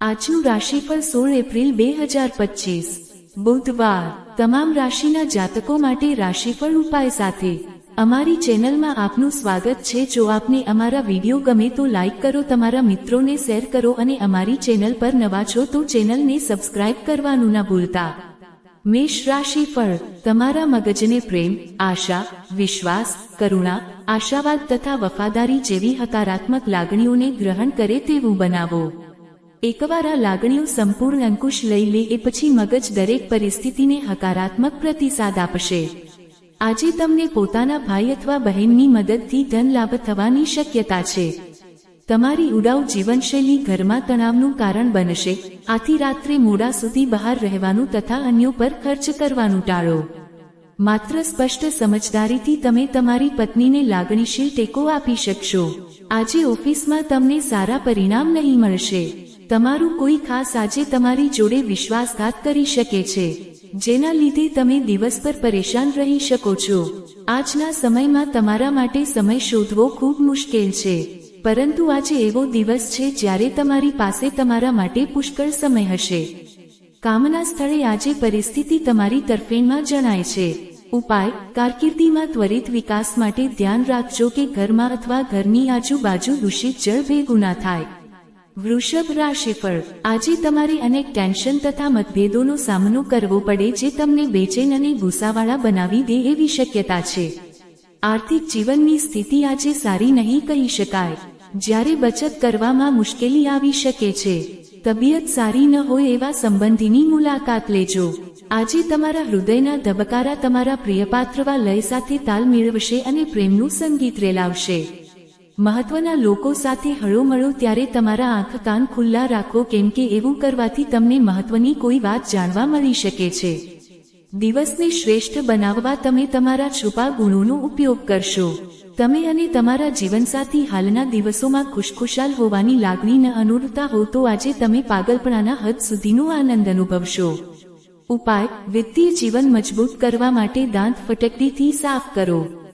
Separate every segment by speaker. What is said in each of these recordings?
Speaker 1: આજનું રાશિફળ સોળ એપ્રિલ બે હજાર પચીસ. બુધવાર. તમામ રાશિના જાતકો માટે રાશિફળ ઉપાય સાથે. અમારી ચેનલમાં આપનું સ્વાગત છે. જો આપને અમારા વીડિયો ગમે તો લાઈક કરો, તમારા મિત્રોને શેર કરો અને અમારી ચેનલ પર નવા છો તો ચેનલને સબસ્ક્રાઇબ કરવાનું ના ભૂલતા. મેષ રાશિફળ તમારા મગજને પ્રેમ, આશા, વિશ્વાસ, કરુણા, આશાવાદ તથા વફાદારી જેવી હકારાત્મક લાગણીઓને ગ્રહણ કરે તેવું બનાવો. એકવાર આ લાગણીઓ સંપૂર્ણ અંકુશ લઈ લે એ પછી મગજ દરેક પરિસ્થિતિને હકારાત્મક પ્રતિસાદ આપશે. આજે તમને પોતાના ભાઈ અથવા બહેનની મદદથી ધન લાભ થવાની શક્યતા છે. તમારી ઉડાઉ જીવનશૈલી ઘરમાં તણાવનું કારણ બનશે. આથી રાત્રે મોડા સુધી બહાર રહેવાનું તથા અન્યો પર ખર્ચ કરવાનું ટાળો. માત્ર સ્પષ્ટ સમજદારીથી તમે તમારી પત્નીને લાગણીશીલ ટેકો આપી શકશો. આજે ઓફિસમાં તમને સારા પરિણામ નહીં મળશે. તમારું કોઈ ખાસ આજે તમારી જોડે વિશ્વાસઘાત કરી શકે છે, જેના લીધે તમે દિવસ પર પરેશાન રહી શકો છો. આજના સમયમાં તમારા માટે સમય શોધવો ખૂબ મુશ્કેલ છે, પરંતુ આજે એવો દિવસ છે જ્યારે તમારી પાસે તમારા માટે પુષ્કળ સમય હશે. કામના સ્થળે આજે પરિસ્થિતિ તમારી તરફેણમાં જણાય છે. ઉપાય, કારકિર્દીમાં ત્વરિત વિકાસ માટે ધ્યાન રાખજો કે ઘરમાં અથવા ઘરની આજુબાજુ દૂષિત જળ ભેગું ના થાય. વૃષભ રાશિફળ આજે તમારે અનેક ટેન્શન તથા મતભેદોનો સામનો કરવો પડે જે તમને બેચેન અને ભૂસાવાળા બનાવી દે એવી શક્યતા છે. આર્થિક જીવનની સ્થિતિ આજે સારી નહીં કહી શકાય. જ્યારે બચત કરવામાં મુશ્કેલી આવી શકે છે. તબિયત સારી ન હોય એવા સંબંધીની મુલાકાત લેજો. આજે તમારા હૃદયના ધબકારા તમારા પ્રિયપાત્રવા લય સાથે તાલ મેળવશે અને પ્રેમનું સંગીત રેલાવશે. મહત્વના લોકો સાથે હળોમળો ત્યારે તમારા આંખ કાન ખુલ્લા રાખો કેમ કે એવું કરવાથી તમને મહત્વની કોઈ વાત જાણવા મળી શકે છે. દિવસને શ્રેષ્ઠ બનાવવા તમે તમારા છુપા ગુણોનો ઉપયોગ કરશો. તમે અને તમારા જીવનસાથી હાલના દિવસોમાં ખુશખુશાલ હોવાની લાગણી ન અનુભવતા હો તો આજે તમે પાગલપણાના હદ સુધીનો આનંદ અનુભવશો. ઉપાય વિત્તીય જીવન મજબૂત કરવા માટે દાંત ફટકડીથી સાફ કરો.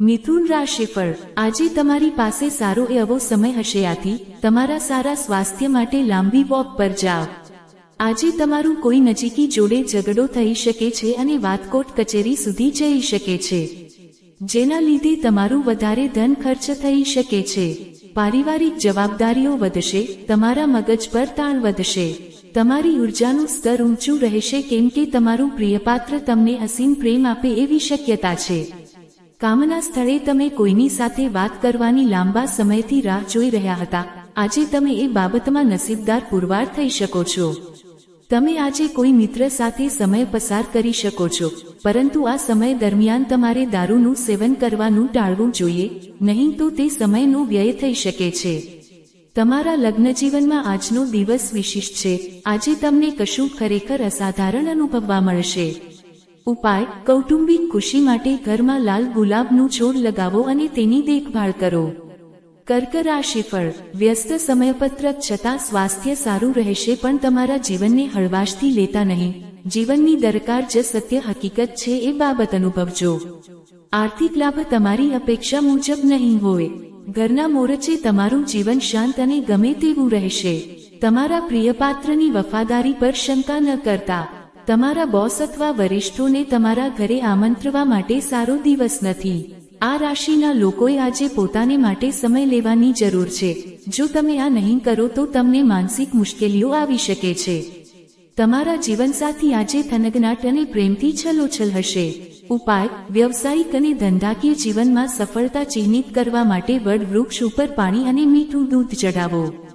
Speaker 1: મિથુન રાશિફળ આજે તમારી પાસે સારો એવો સમય હશે આથી તમારા સારા સ્વાસ્થ્ય માટે લાંબી વોક પર જાઓ. આજે તમારું કોઈ નજીકી જોડે ઝઘડો થઈ શકે છે અને વાતકોટ કચેરી સુધી જઈ શકે છે. જેના લીધે તમારું વધારે ધન ખર્ચ થઈ શકે છે. પારિવારિક જવાબદારીઓ વધશે, તમારા મગજ પર તાણ વધશે. તમારી ઉર્જાનું સ્તર ઊંચું રહેશે કેમ કે તમારું પ્રિયપાત્ર તમને અસીમ પ્રેમ આપે એવી શક્યતા છે. કામના સ્થળે તમે કોઈની સાથે વાત કરવાની લાંબા સમયથી રાહ જોઈ રહ્યા હતા. આજે તમે એ બાબતમાં નસીબદાર પુરવાર થઈ શકો છો. તમે આજે કોઈ મિત્ર સાથે સમય પસાર કરી શકો છો, પરંતુ આ સમય દરમિયાન તમારે દારૂનું સેવન કરવાનું ટાળવું જોઈએ, નહીં તો તે સમયનો વ્યય થઈ શકે છે. તમારા લગ્ન જીવનમાં આજનો દિવસ વિશિષ્ટ છે. આજે તમને કશું ખરેખર અસાધારણ અનુભવવા મળશે. ઉપાય, કૌટુંબિક ખુશી માટે ઘરમાં લાલ ગુલાબનું છોડ લગાવો અને તેની દેખભાળ કરો. કર્ક રાશિફળ વ્યસ્ત સમયપત્રક છતાં સ્વાસ્થ્ય સારું રહેશે પણ તમારા જીવનને હળવાશથી લેતા નહીં. જીવનની દરકાર જે સત્ય હકીકત છે એ બાબત અનુભવજો. આર્થિક લાભ તમારી અપેક્ષા મુજબ નહીં હોય. ઘરના મોરચે તમારું જીવન શાંત અને ગમે તેવું રહેશે. તમારા પ્રિયપાત્રની વફાદારી પર શંકા ન કરતા. તમારા બોસ અથવા વરિષ્ઠોને તમારા ઘરે આમંત્રવા માટે સારો દિવસ નથી. આ રાશિના લોકોએ આજે પોતાને માટે સમય લેવાની જરૂર છે. જો તમે આ નહીં કરો તો તમને માનસિક મુશ્કેલીઓ આવી શકે છે. તમારા જીવનસાથી આજે થનગનાટ અને પ્રેમથી છલોછલ હશે. ઉપાય, વ્યવસાયિક અને ધંધાકીય જીવનમાં સફળતા ચિહ્નિત કરવા માટે વડ વૃક્ષ ઉપર પાણી અને મીઠું દૂધ ચઢાવો.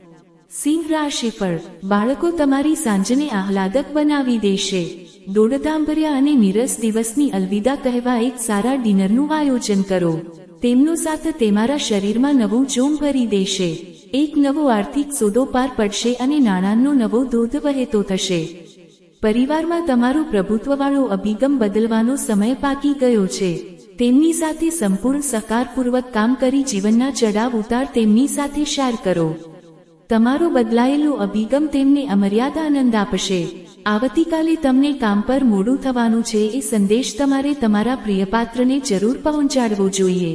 Speaker 1: સિંહ રાશિફળ બાળકો તમારી સાંજને આહલાદક બનાવી દેશે. દોડધાંભર્યા અને નીરસ દિવસની અલવિદા કહેવા એક સારા ડિનરનું આયોજન કરો. તેમનો સાથ તમારા શરીરમાં નવું જોમ ભરી દેશે. એક નવો આર્થિક સોદો પાર પડશે અને નાણાંનો નવો ધોધ વહેતો થશે. પરિવારમાં તમારો પ્રભુત્વવાળો અભિગમ બદલવાનો સમય પાકી ગયો છે. તેમની સાથે સંપૂર્ણ સહકારપૂર્વક કામ કરી જીવનના ચડાવ ઉતાર તેમની સાથે શેર કરો. તમારો બદલાયેલો અભિગમ તેમને અમર્યાદ આનંદ આપશે. આવતીકાલે તમને કામ પર મોડું થવાનું છે એ સંદેશ તમારે તમારા પ્રિયપાત્રને જરૂર પહોંચાડવો જોઈએ.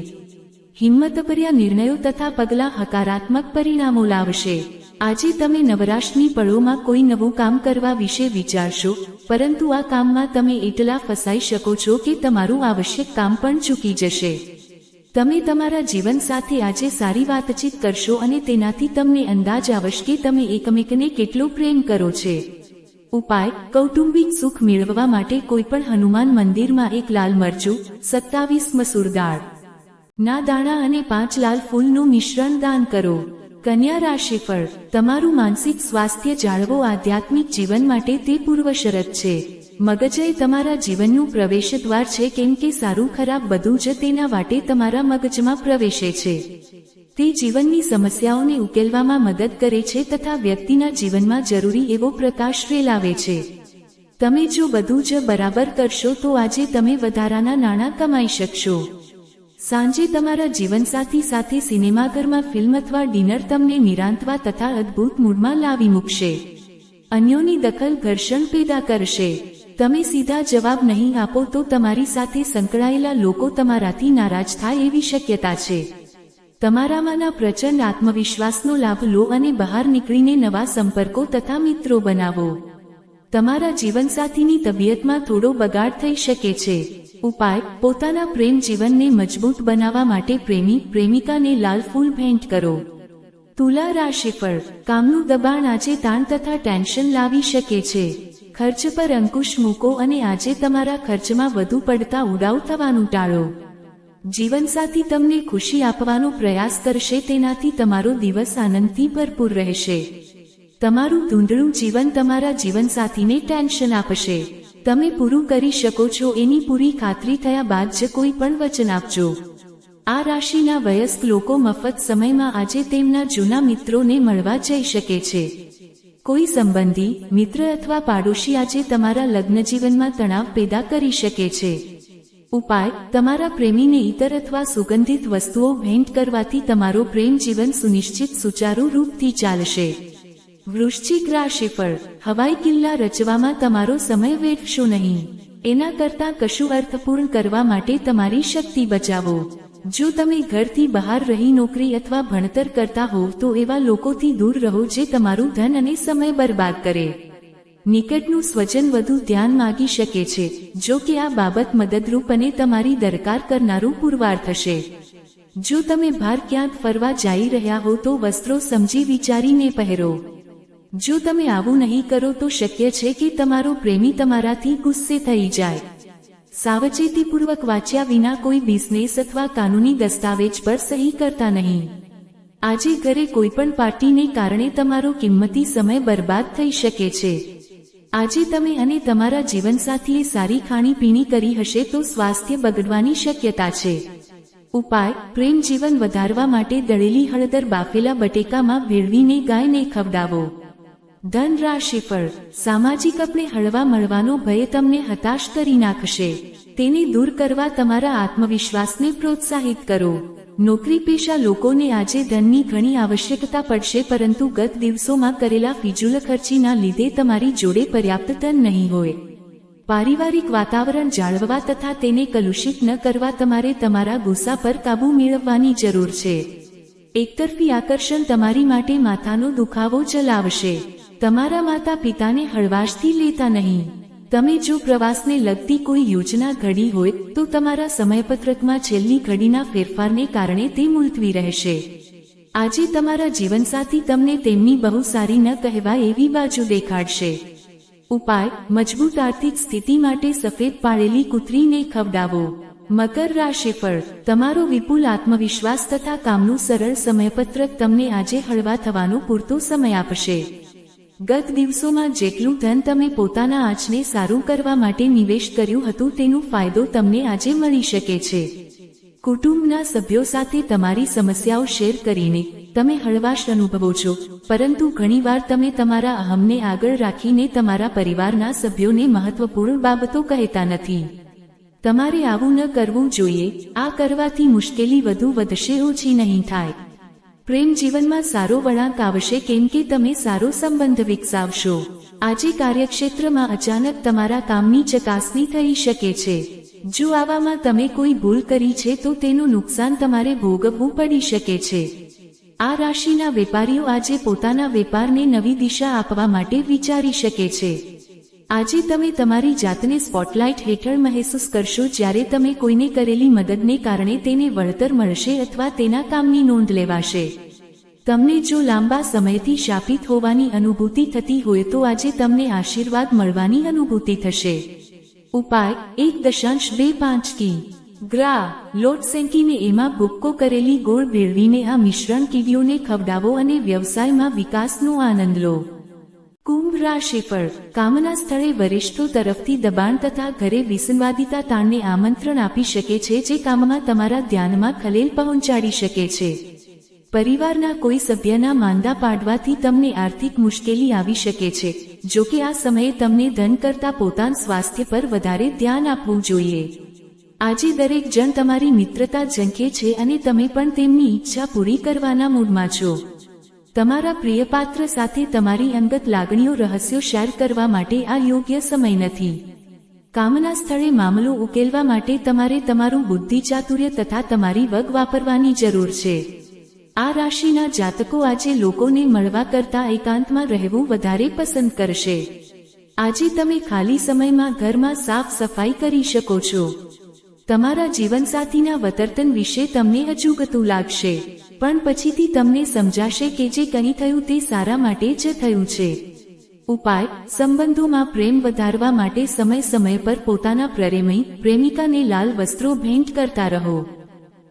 Speaker 1: હિંમતભર્યા નિર્ણયો તથા પગલાં હકારાત્મક પરિણામો લાવશે. આજે તમે નવરાશની પળોમાં કોઈ નવું કામ કરવા વિશે વિચારશો, પરંતુ આ કામમાં તમે એટલા ફસાઈ શકો છો કે તમારું આવશ્યક કામ પણ ચૂકી જશે. તમે તમારા જીવન સાથે આજે સારી વાતચીત કરશો અને તેનાથી તમને અંદાજ આવશે કે તમે એકમેકને કેટલો પ્રેમ કરો છે. ઉપાય, કૌટુંબિક સુખ મેળવવા માટે કોઈપણ હનુમાન મંદિરમાં એક લાલ મરચું, સત્તાવીસ મસૂર દાળ. ના દાણા અને પાંચ લાલ ફૂલનું મિશ્રણ દાન કરો. કન્યા રાશિફળ તમારું માનસિક સ્વાસ્થ્ય જાળવો આધ્યાત્મિક જીવન માટે તે પૂર્વ શરત છે. મગજય તમારા જીવનનું પ્રવેશ દ્વાર છે કેમ કે સારું ખરાબ બધું જ તેના વાટે તમારા મગજમાં પ્રવેશે છે. તે જીવનની સમસ્યાઓને ઉકેલવામાં મદદ કરે છે તથા વ્યક્તિના જીવનમાં જરૂરી એવો પ્રકાશ ફેલાવે છે. તમે જો બધું જ બરાબર કરશો તો આજે તમે વધારાના નાણાં કમાઈ શકશો. સાંજે તમારા જીવનસાથી સાથે સિનેમાઘરમાં ફિલ્મ અથવા ડિનર તમને નિરાંતવા તથા અદ્ભુત મૂડમાં લાવી મૂકશે. અન્યોની દખલ ઘર્ષણ પેદા કરશે. તમે સીધા જવાબ નહીં આપો તો તમારી સાથે સંકળાયેલા લોકો તમારાથી નારાજ થાય એવી શક્યતા છે. તમારામાંના પ્રચંડ આત્મવિશ્વાસનો લાભ લો અને બહાર નીકળીને નવા સંપર્કો તથા મિત્રો બનાવો. તમારા જીવનસાથીની તબિયતમાં થોડો બગાડ થઈ શકે છે. ઉપાય, પોતાના પ્રેમ જીવનને મજબૂત બનાવવા માટે પ્રેમી, પ્રેમિકાને લાલ ફૂલ ભેન્ટ કરો. તુલા રાશિફળ કામનું દબાણ આજે તાણ તથા ટેન્શન લાવી શકે છે. ખર્ચ પર અંકુશ મૂકો અને આજે તમારા ખર્ચમાં વધુ પડતા ઉડાવ થવાનું ટાળો. જીવનસાથી તમને ખુશી આપવાનો પ્રયાસ કરશે, તેનાથી તમારો દિવસ આનંદથી ભરપૂર રહેશે. તમારું ધૂંધળું જીવન તમારા જીવનસાથીને ટેન્શન આપશે. તમે પૂરું કરી શકો છો એની પૂરી ખાતરી થયા બાદ જ કોઈ પણ વચન આપજો. આ રાશિના વયસ્ક લોકો મફત સમયમાં આજે તેમના જૂના મિત્રોને મળવા જઈ શકે છે. કોઈ સંબંધી, મિત્ર અથવા પાડોશી આજે તમારા લગ્ન જીવનમાં તણાવ પેદા કરી શકે છે. ઉપાય, તમારા પ્રેમીને ઇતર અથવા સુગંધિત વસ્તુઓ ભેન્ટ કરવાથી તમારો પ્રેમ જીવન સુનિશ્ચિત સુચારુ રૂપથી ચાલશે. વૃશ્ચિક રાશિફળ હવાઈ કિલ્લા રચવામાં તમારો સમય વેઠશો નહીં. એના કરતાં કશું અર્થપૂર્ણ કરવા માટે તમારી શક્તિ બચાવો. જો તમે ઘરથી બહાર રહી નોકરી અથવા ભણતર કરતા હોવ તો એવા લોકોથી દૂર રહો જે તમારું ધન અને સમય બરબાદ કરે. નિકટનું સ્વજન વધુ ધ્યાન માગી શકે છે, જો કે આ બાબત મદદરૂપ અને તમારી દરકાર કરનારું પુરવાર થશે. જો તમે બહાર ક્યાંક ફરવા જઈ રહ્યા હો તો વસ્ત્રો સમજી વિચારીને પહેરો. જો તમે આવું નહીં કરો તો શક્ય છે કે તમારો પ્રેમી તમારાથી ગુસ્સે થઈ જાય. સાવચેતીપૂર્વક વાંચ્યા વિના કોઈ બિઝનેસ અથવા કાનૂની દસ્તાવેજ પર સહી કરતા નહીં. આજે ઘરે કોઈપણ પાર્ટીને કારણે તમારો કિંમતી સમય બરબાદ થઈ શકે છે. આજે તમે અને તમારા જીવનસાથીએ સારી ખાણીપીણી કરી હશે તો સ્વાસ્થ્ય બગડવાની શક્યતા છે. ઉપાય, પ્રેમ જીવન વધારવા માટે દળેલી હળદર બાફેલા બટેકામાં ભેળવીને ગાયને ખવડાવો. ધન રાશિફળ સામાજિક આપણે હળવા મળવાનો ભય તમને હતાશ કરી નાખશે. તેને દૂર કરવા તમારા આત્મવિશ્વાસને પ્રોત્સાહિત કરો. નોકરી પેશા લોકોને આજે ધનની ઘણી આવશ્યકતા પડશે પરંતુ ગત દિવસોમાં કરેલા ફિજુલ ખર્ચીના લીધે તમારી જોડે પર્યાપ્ત ધન નહીં હોય. પારિવારિક વાતાવરણ જાળવવા તથા તેને કલુષિત ન કરવા તમારે તમારા ગુસ્સા પર કાબૂ મેળવવાની જરૂર છે. એકતરફી આકર્ષણ તમારી માટે માથાનો દુખાવો ચલાવશે. તમારા માતા પિતાને હળવાશથી લેતા નહીં. તમે જો પ્રવાસને લગતી કોઈ યોજના ઘડી હોય, તો તમારા સમયપત્રકમાં છેલ્લી ઘડીના ફેરફારને કારણે તે મુલતવી રહેશે. આજે તમારા જીવનસાથી તમને તેમની બહુ સારી ન કહેવાય એવી બાજુ દેખાડશે. ઉપાય, મજબૂત આર્થિક સ્થિતિ માટે સફેદ પાળેલી કૂતરીને ખવડાવો. મકર રાશિફળ તમારો વિપુલ આત્મવિશ્વાસ તથા કામનું સરળ સમયપત્રક તમને આજે હળવા થવાનો પૂરતો સમય આપશે. ગત દિવસોમાં જેટલું ધન તમે પોતાના આંચને સારું કરવા માટે નિવેશ કર્યું હતું, તેનો ફાયદો તમને આજે મળી શકે છે. કુટુંબના સભ્યો સાથે તમારી સમસ્યાઓ શેર કરીને તમે હળવાશ અનુભવો છો, પરંતુ ઘણીવાર તમે તમારા અહમને આગળ રાખીને તમારા પરિવારના સભ્યોને મહત્વપૂર્ણ બાબતો કહેતા નથી. તમારે આવું ન કરવું જોઈએ, આ કરવાથી મુશ્કેલી વધુ વધશે, ઓછી નહીં થાય. પ્રેમ જીવનમાં સારો વળાંક આવશે કેમ કે તમે સારો સંબંધ વિકસાવશો. આજે કાર્યક્ષેત્રમાં અચાનક તમારા કામની ચકાસણી થઈ શકે છે. જો આવામાં તમે કોઈ ભૂલ કરી છે તો તેનું નુકસાન તમારે ભોગવવું પડી શકે છે. આ રાશિના વેપારીઓ આજે પોતાના વેપારને નવી દિશા આપવા માટે વિચારી શકે છે. આજે તમે તમારી જાતને સ્પોટલાઇટ હેઠળ મહેસૂસ કરશો જ્યારે તમે કોઈને કરેલી મદદને કારણે તેને વળતર મળશે અથવા તેના કામની નોંધ લેવાશે. તમને જો લાંબા સમયથી શાપિત હોવાની અનુભૂતિ થતી હોય તો આજે તમને આશીર્વાદ મળવાની અનુભૂતિ થશે. ઉપાય એક દશાંશ બે પાંચ કી ગ્રા. લોટ સેંકીને એમાં ભૂક્કો કરેલી ગોળ ભેળવીને આ મિશ્રણ કીડીઓને ખવડાવો અને વ્યવસાયમાં વિકાસનો આનંદ લો. કુંભ રાશિફળ કામના સ્થળે વરિષ્ઠો તરફથી દબાણ તથા ઘરે વિસંવાદિતા તાણને આમંત્રણ આપી શકે છે જે કામમાં તમારા ધ્યાનમાં ખલેલ પહોંચાડી શકે છે. પરિવારના કોઈ સભ્યના માંદા પાડવાથી તમને આર્થિક મુશ્કેલી આવી શકે છે, જો કે આ સમયે તમને ધન કરતા પોતાના સ્વાસ્થ્ય પર વધારે ધ્યાન આપવું જોઈએ. આજે દરેક જણ તમારી મિત્રતા ઝંખે છે અને તમે પણ તેમની ઈચ્છા પૂરી કરવાના મૂડમાં છો. તમારા પ્રિયપાત્ર સાથે તમારી અંગત લાગણીઓ રહસ્યો શેર કરવા માટે આ યોગ્ય સમય નથી. કામના સ્થળે મામલો ઉકેલવા માટે તમારે તમારું બુદ્ધિ ચાતુર્ય તથા તમારી વગ વાપરવાની જરૂર છે. આ રાશિના જાતકો આજે લોકોને મળવા કરતા એકાંતમાં રહેવું વધારે પસંદ કરશે. આજે તમે ખાલી સમયમાં ઘરમાં સાફ સફાઈ કરી શકો છો. તમારા જીવનસાથીના વતર્તન વિશે તમને અજુગતું લાગશે. પણ પછીથી તમને સમજાશે કે જે કંઈ થયું તે સારા માટે જ થયું છે. ઉપાય, સંબંધોમાં પ્રેમ વધારવા માટે સમય સમય પર પોતાના પ્રેમી, પ્રેમિકાને લાલ વસ્ત્રો ભેન્ટ કરતા રહો.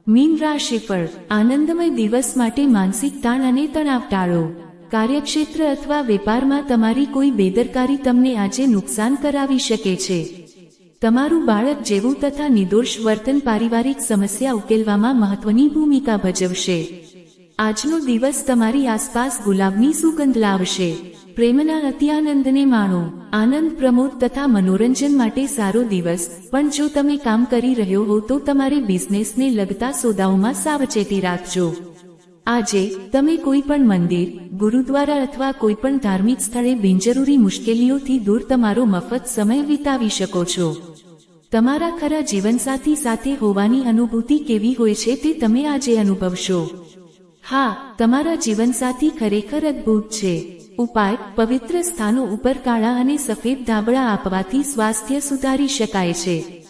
Speaker 1: મીન રાશિફળ આનંદમય દિવસ માટે માનસિક તાણ અને તણાવ ટાળો. કાર્યક્ષેત્ર અથવા વેપારમાં તમારી કોઈ બેદરકારી તમને આજે નુકસાન કરાવી શકે છે. તમારું બાળક જેવું તથા નિર્દોષ વર્તન પારિવારિક સમસ્યા ઉકેલવામાં મહત્વની ભૂમિકા ભજવશે. આજનો દિવસ તમારી આસપાસ ગુલાબની સુગંધ લાવશે. પ્રેમના અત્યાનંદને માણો. આનંદ પ્રમોદ તથા મનોરંજન માટે સારો દિવસ. પણ જો તમે કામ કરી રહ્યો હો તો તમારે બિઝનેસને લગતા સોદાઓમાં સાવચેતી રાખજો. આજે, તમે કોઈ પણ મંદિર, ગુરુદ્વારા અથવા કોઈ પણ ધાર્મિક સ્થળે બિનજરૂરી મુશ્કેલીઓથી દૂર તમારો મફત સમય વિતાવી શકો છો. તમારા ખરા જીવનસાથી સાથે હોવાની અનુભૂતિ કેવી હોય છે તે તમે આજે અનુભવશો. હા, તમારા જીવનસાથી ખરેખર અદ્ભુત છે. ઉપાય, પવિત્ર સ્થાનો ઉપર કાળા અને સફેદ ધાબળા આપવાથી સ્વાસ્થ્ય સુધારી શકાય છે.